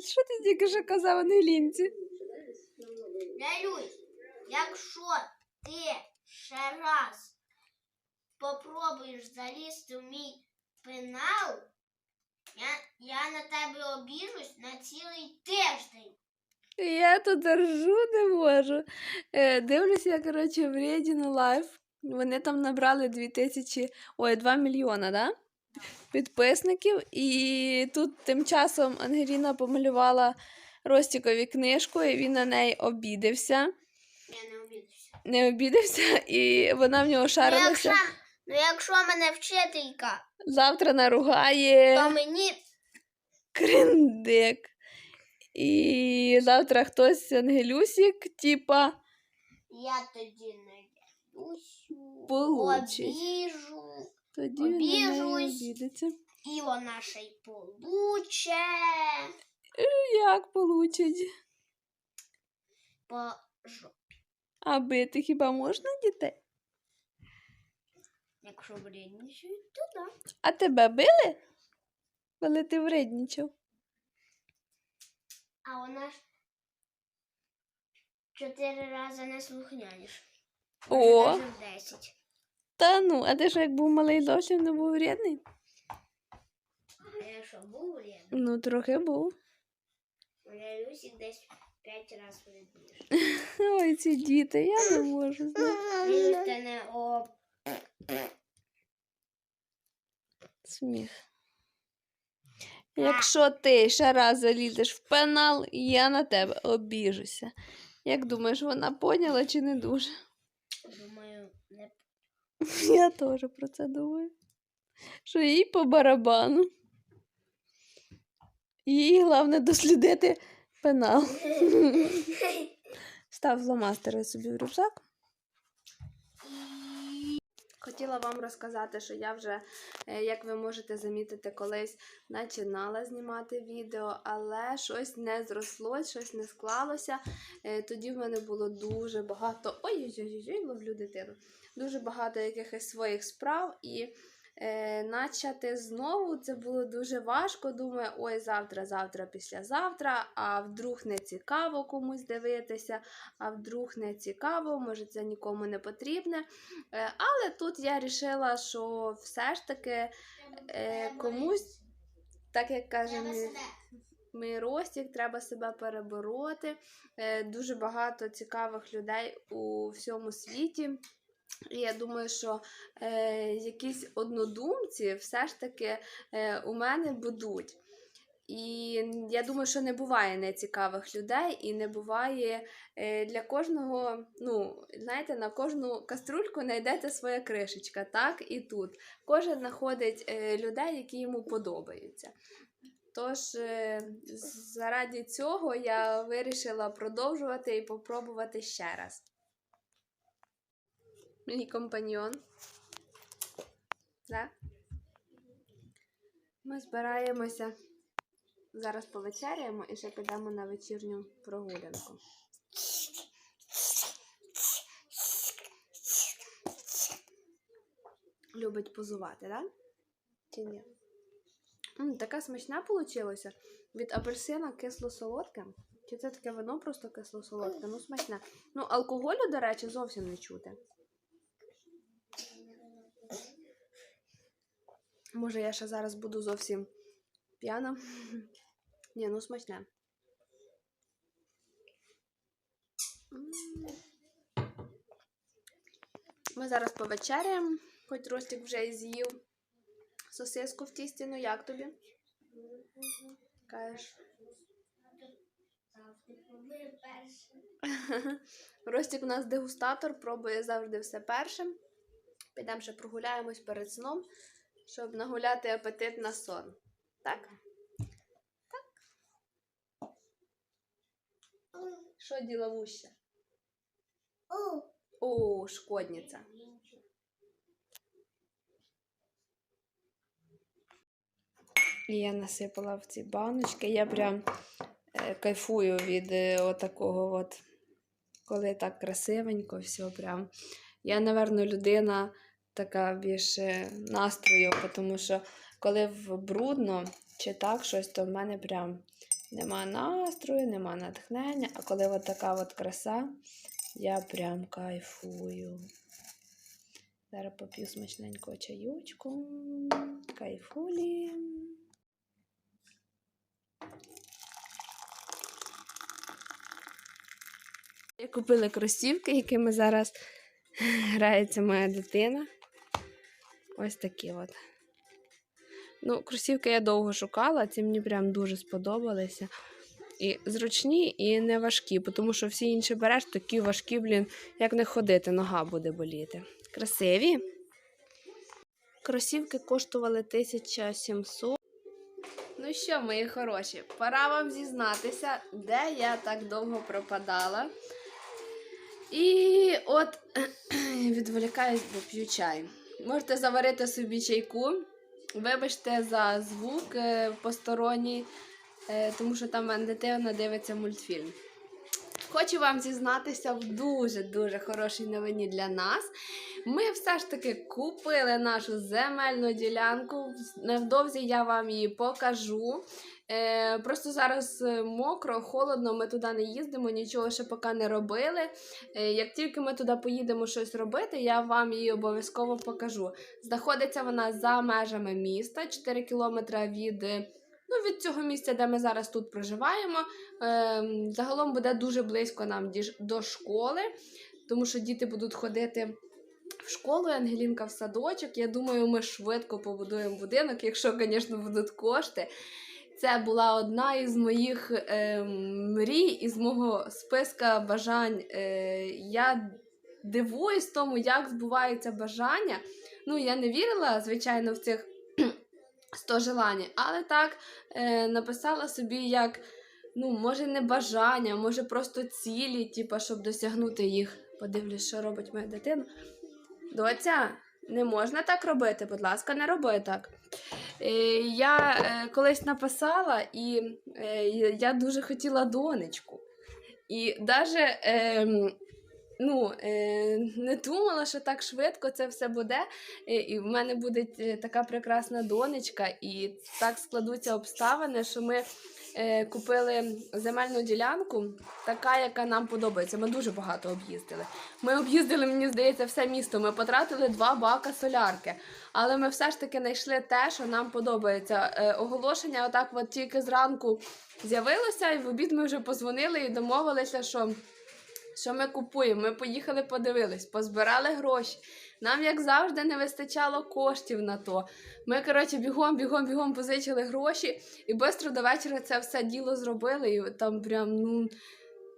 що ти тільки що казав Ангелінці? Лялюсь, якщо ти ще раз попробуєш залізти в мій пенал, я, я на тебе обіжусь на цілий тиждень. Я тут ржу не можу. Е, дивлюся, я, коротше, в Рєдіну лайф. Вони там набрали 2000, ой, 2 мільйона, да? Підписників. І тут тим часом Ангеліна помалювала Ростікові книжку, і він на неї обідився. Я не обідуся. Не обідився, і вона в нього Ну шарилася. ну, якщо мене вчителька, Завтра наругає. то мені Криндик. І завтра хтось Ангелюсік, типа, я тоді не Получить. обіжу, тоді Обіжусь. обідеться. і вона ще й получе Як получить? по жопі. А бити хіба можна дітей? Якщо вреднішують, то да. А тебе били? Коли ти вреднічав? А вона ж чотири рази не слухняніш. О. Може, навіть десять. Та ну, а ти що як був малий зовсім не був вредний? А я що, був вредний? Ну, трохи був. Я Люсік десь п'ять разів вредніше. Ой, ці діти, я не можу. Люсь, не о... Сміх. Якщо ти ще раз залізеш в пенал, я на тебе обіжуся. Як думаєш, вона поняла чи не дуже? Думаю, Я теж про це думаю. Що їй по барабану. Їй головне дослідити пенал. Став фломастери собі в рюкзак. Хотіла вам розказати, що я вже, е, як ви можете замітити, колись починала знімати відео, але щось не зросло, щось не склалося. Е, Тоді в мене було дуже багато. Ой-ой-ой, ловлю дитину. Дуже багато якихось своїх справ і. Е, начати знову це було дуже важко. Думаю, ой, завтра, завтра, післязавтра, а вдруг не цікаво комусь дивитися, а вдруг не цікаво, може це нікому не потрібне. Е, але тут я вирішила, що все ж таки е, комусь, так як каже мій, мій Ростік, треба себе перебороти. Дуже багато цікавих людей у всьому світі. Я думаю, що е, якісь однодумці все ж таки е, у мене будуть. І я думаю, що не буває нецікавих людей, і не буває е, для кожного, ну, знаєте, на кожну каструльку знайдеться своя кришечка, так і тут. Кожен знаходить е, людей, які йому подобаються. Тож, е, заради цього я вирішила продовжувати і попробувати ще раз. Мій компаньон. Да? Ми збираємося. Зараз повечеряємо і ще підемо на вечірню прогулянку. Любить позувати? Да? Чи ні? М, така смачна вийшла. Від апельсина кисло-солодке. Чи це таке вино просто кисло-солодке? Ну, смачне. Ну, алкоголю, до речі, зовсім не чути. Може, я ще зараз буду зовсім п'яна. Ні, ну смачне. Ми зараз повечеряємо, хоч Ростик вже і з'їв сосиску в тісті, ну як тобі? Кажеш. Ростик у нас дегустатор, пробує завжди все першим. Підемо ще прогуляємось перед сном, щоб нагуляти апетит на сон. Так? Так. Що діловуще? О, шкодниця. І я насипала в ці баночки. Я прям е, кайфую від е, отакого от, коли так красивенько, все прям. Я, напевно, людина така більше настрою, тому що коли в брудно чи так щось, то в мене прям Нема настрою, нема натхнення, а коли от така от краса, я прям кайфую. Зараз поп'ю смачненького чайочку. Кайфулі. Я купила кросівки, якими зараз грається моя дитина. Ось такі от. Ну, кросівки я довго шукала, ці мені прям дуже сподобалися. І зручні, і не важкі, тому що всі інші береш такі важкі, блін, як не ходити, нога буде боліти. Красиві. Кросівки коштували 1700. Ну що, мої хороші, пора вам зізнатися, де я так довго пропадала. І от відволікаюсь, бо п'ю чай. Можете заварити собі чайку. Вибачте за звук е, посторонній, е, тому що там дитина дивиться мультфільм. Хочу вам зізнатися в дуже-дуже хорошій новині для нас. Ми все ж таки купили нашу земельну ділянку. Невдовзі я вам її покажу. Е, просто зараз е, мокро, холодно, ми туди не їздимо, нічого ще поки не робили. Е, як тільки ми туди поїдемо щось робити, я вам її обов'язково покажу. Знаходиться вона за межами міста, 4 кілометри від, ну, від цього місця, де ми зараз тут проживаємо. Ем, загалом буде дуже близько нам до школи, тому що діти будуть ходити. В школу Ангелінка в садочок. Я думаю, ми швидко побудуємо будинок, якщо, звісно, будуть кошти. Це була одна із моїх е, мрій, із мого списка бажань. Е, я дивуюсь тому, як збуваються бажання. Ну, я не вірила, звичайно, в цих 100 желань, але так е, написала собі як, ну, може, не бажання, може просто цілі, типу, щоб досягнути їх. Подивлюсь, що робить моя дитина. Доця, не можна так робити, будь ласка, не роби так. Е, я е, колись написала, і е, я дуже хотіла донечку. І навіть ну, е, не думала, що так швидко це все буде. Е, і в мене буде е, така прекрасна донечка, і так складуться обставини, що ми купили земельну ділянку, така, яка нам подобається. Ми дуже багато об'їздили. Ми об'їздили, мені здається, все місто. Ми потратили два бака солярки. Але ми все ж таки знайшли те, що нам подобається. Оголошення, отак, от тільки зранку з'явилося, і в обід ми вже позвонили і домовилися, що. Що ми купуємо? Ми поїхали, подивились, позбирали гроші. Нам, як завжди, не вистачало коштів на то. Ми, коротше, бігом, бігом, бігом позичили гроші і швидко до вечора це все діло зробили. І там прям, ну,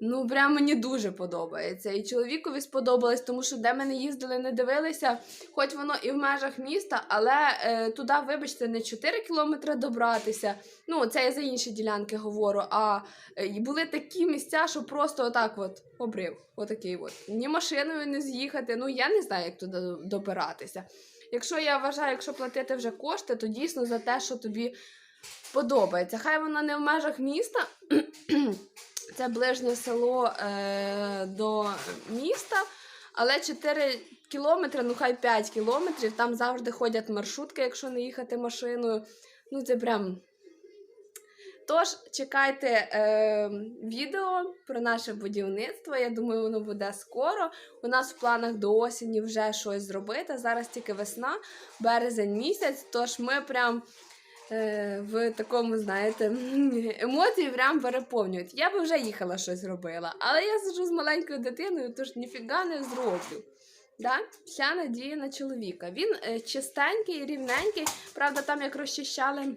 ну прям мені дуже подобається. І чоловікові сподобалось, тому що де ми не їздили, не дивилися, хоч воно і в межах міста, але е, туди, вибачте, не 4 кілометри добратися. Ну, це я за інші ділянки говорю. А е, були такі місця, що просто отак от обрив. Отакий от. Ні машиною не з'їхати. Ну я не знаю, як туди добиратися. Якщо я вважаю, якщо платити вже кошти, то дійсно за те, що тобі подобається. Хай воно не в межах міста. Це ближнє село е, до міста, але 4 кілометри, ну хай 5 кілометрів, там завжди ходять маршрутки, якщо не їхати машиною. Ну, це прям. Тож, чекайте е, відео про наше будівництво. Я думаю, воно буде скоро. У нас в планах до осені вже щось зробити. Зараз тільки весна, березень місяць. Тож ми прям в такому, знаєте, емоції прям переповнюють. Я би вже їхала щось робила, але я сиджу з маленькою дитиною, тож ніфіга не зроблю. Да? Вся надія на чоловіка. Він е, чистенький, рівненький. Правда, там як розчищали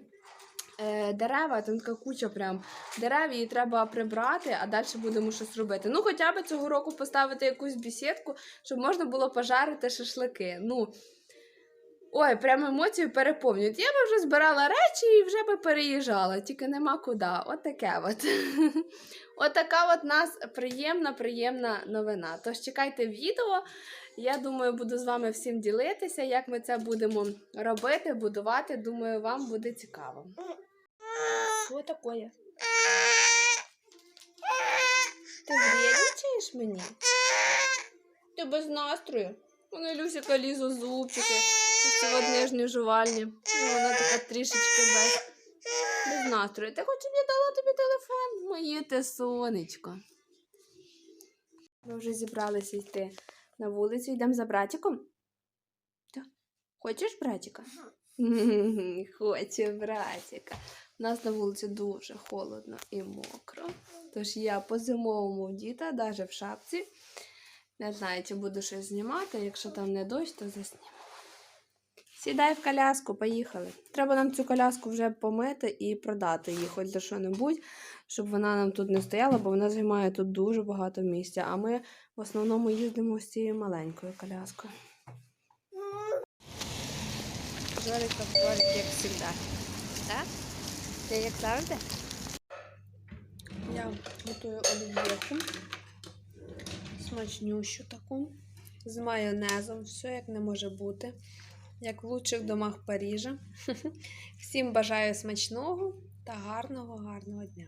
е, дерева, там така куча прям дерев, її треба прибрати, а далі будемо щось робити. Ну, хоча б цього року поставити якусь бесідку, щоб можна було пожарити шашлики. Ну, Ой, прям емоції переповнюють. Я би вже збирала речі і вже би переїжджала, тільки нема куди. От таке от. От така от нас приємна, приємна новина. Тож чекайте відео. Я думаю, буду з вами всім ділитися, як ми це будемо робити, будувати. Думаю, вам буде цікаво. Що таке? Ти вредничаєш мені? Ти без настрою. Вона Люсіка лізу зубчики. Ось ці от жувальні. І вона така трішечки без, без настрою. Ти хоч щоб я дала тобі телефон? Моє те сонечко. Ми вже зібралися йти на вулицю. Йдемо за братиком. Хочеш братика? Хоче братика. У нас на вулиці дуже холодно і мокро. Тож я по-зимовому вдіта, навіть в шапці. Не знаю, чи буду щось знімати. Якщо там не дощ, то заснімемо. Сідай в коляску, поїхали. Треба нам цю коляску вже помити і продати її, хоч за що-небудь, щоб вона нам тут не стояла, бо вона займає тут дуже багато місця. А ми в основному їздимо з цією маленькою коляскою. Жорик та Жорик, як завжди. Так? Ти як завжди? Я готую олів'єху. Смачнющу таку. З майонезом. Все як не може бути. Як в лучших домах Парижа. Всім бажаю смачного та гарного, гарного дня.